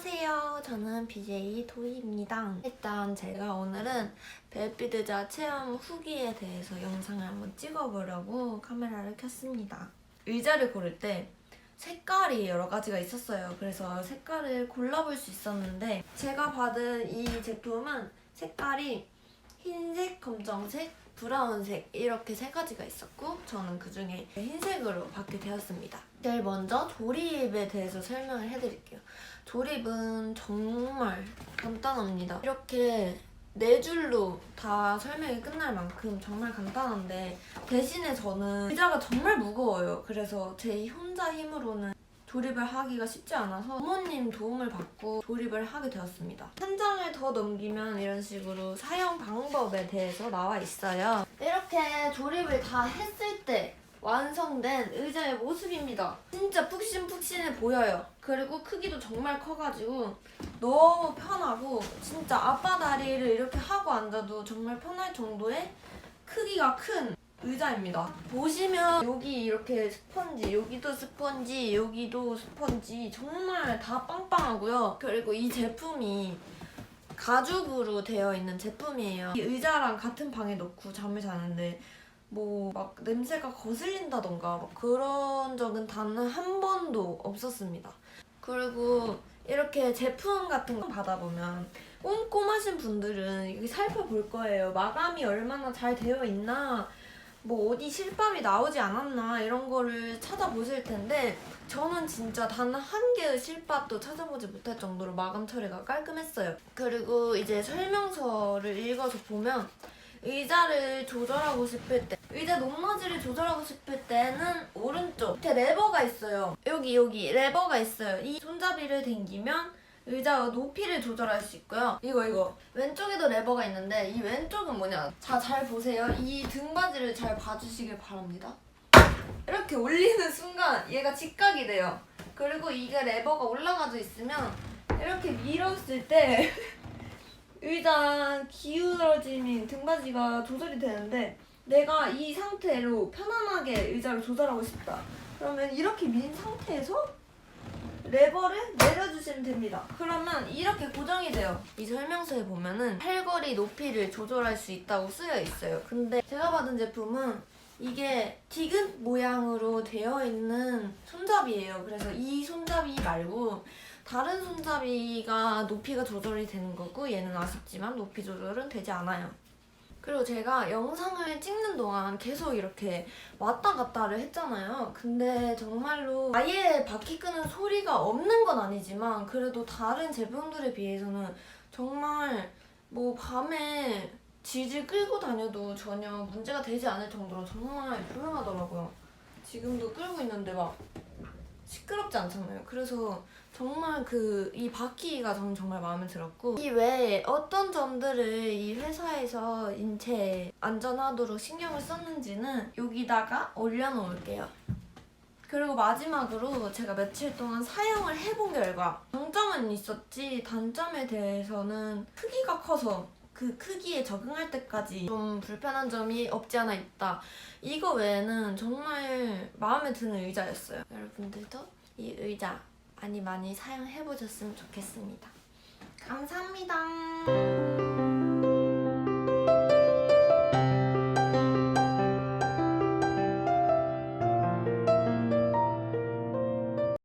안녕하세요. 저는 BJ 도희입니다. 일단 제가 오늘은 벨피드자 체험 후기에 대해서 영상을 한번 찍어보려고 카메라를 켰습니다. 의자를 고를 때 색깔이 여러 가지가 있었어요. 그래서 색깔을 골라볼 수 있었는데 제가 받은 이 제품은 색깔이 흰색, 검정색, 브라운색 이렇게 세 가지가 있었고 저는 그 중에 흰색으로 받게 되었습니다. 제일 먼저 조립에 대해서 설명을 해드릴게요. 조립은 정말 간단합니다. 이렇게 네 줄로 다 설명이 끝날 만큼 정말 간단한데 대신에 저는 의자가 정말 무거워요. 그래서 제 혼자 힘으로는 조립을 하기가 쉽지 않아서 부모님 도움을 받고 조립을 하게 되었습니다. 한 장을 더 넘기면 이런 식으로 사용 방법에 대해서 나와 있어요. 이렇게 조립을 다 했을 때 완성된 의자의 모습입니다. 진짜 푹신푹신해 보여요. 그리고 크기도 정말 커가지고 너무 편하고 진짜 앞바다리를 이렇게 하고 앉아도 정말 편할 정도의 크기가 큰 의자입니다. 보시면 여기 이렇게 스펀지, 여기도 스펀지, 여기도 스펀지 정말 다 빵빵하고요. 그리고 이 제품이 가죽으로 되어 있는 제품이에요. 이 의자랑 같은 방에 놓고 잠을 자는데 뭐 막 냄새가 거슬린다던가 막 그런 적은 단 한 번도 없었습니다. 그리고 이렇게 제품 같은 거 받아보면 꼼꼼하신 분들은 살펴볼 거예요. 마감이 얼마나 잘 되어 있나, 뭐 어디 실밥이 나오지 않았나 이런 거를 찾아보실 텐데 저는 진짜 단 한 개의 실밥도 찾아보지 못할 정도로 마감 처리가 깔끔했어요. 그리고 이제 설명서를 읽어서 보면 의자를 조절하고 싶을 때 의자 높낮이를 조절하고 싶을 때는 오른쪽 밑에 레버가 있어요 여기 여기 레버가 있어요 이 손잡이를 당기면 의자 높이를 조절할 수 있고요. 이거 이거. 왼쪽에도 레버가 있는데 이 왼쪽은 뭐냐? 자 잘 보세요. 이 등받이를 잘 봐주시길 바랍니다. 이렇게 올리는 순간 얘가 직각이 돼요. 그리고 이게 레버가 올라가져 있으면 이렇게 밀었을 때 의자 기울어짐이 등받이가 조절이 되는데 내가 이 상태로 편안하게 의자를 조절하고 싶다. 그러면 이렇게 민 상태에서 레버를 내려주시면 됩니다. 그러면 이렇게 고정이 돼요. 이 설명서에 보면은 팔걸이 높이를 조절할 수 있다고 쓰여 있어요. 근데 제가 받은 제품은 이게 디귿 모양으로 되어 있는 손잡이에요. 그래서 이 손잡이 말고 다른 손잡이가 높이가 조절이 되는 거고 얘는 아쉽지만 높이 조절은 되지 않아요. 그리고 제가 영상을 찍는 동안 계속 이렇게 왔다 갔다를 했잖아요. 근데 정말로 아예 바퀴 끄는 소리가 없는 건 아니지만 그래도 다른 제품들에 비해서는 정말 뭐 밤에 질질 끌고 다녀도 전혀 문제가 되지 않을 정도로 정말 조용하더라고요. 지금도 끌고 있는데 막 시끄럽지 않잖아요. 그래서 정말 그 이 바퀴가 저는 정말 마음에 들었고 이 외에 어떤 점들을 이 회사에서 인체 안전하도록 신경을 썼는지는 여기다가 올려놓을게요. 그리고 마지막으로 제가 며칠 동안 사용을 해본 결과 장점은 있었지 단점에 대해서는 크기가 커서 그 크기에 적응할 때까지 좀 불편한 점이 없지 않아 있다. 이거 외에는 정말 마음에 드는 의자였어요. 여러분들도 이 의자 많이 많이 사용해 보셨으면 좋겠습니다. 감사합니다.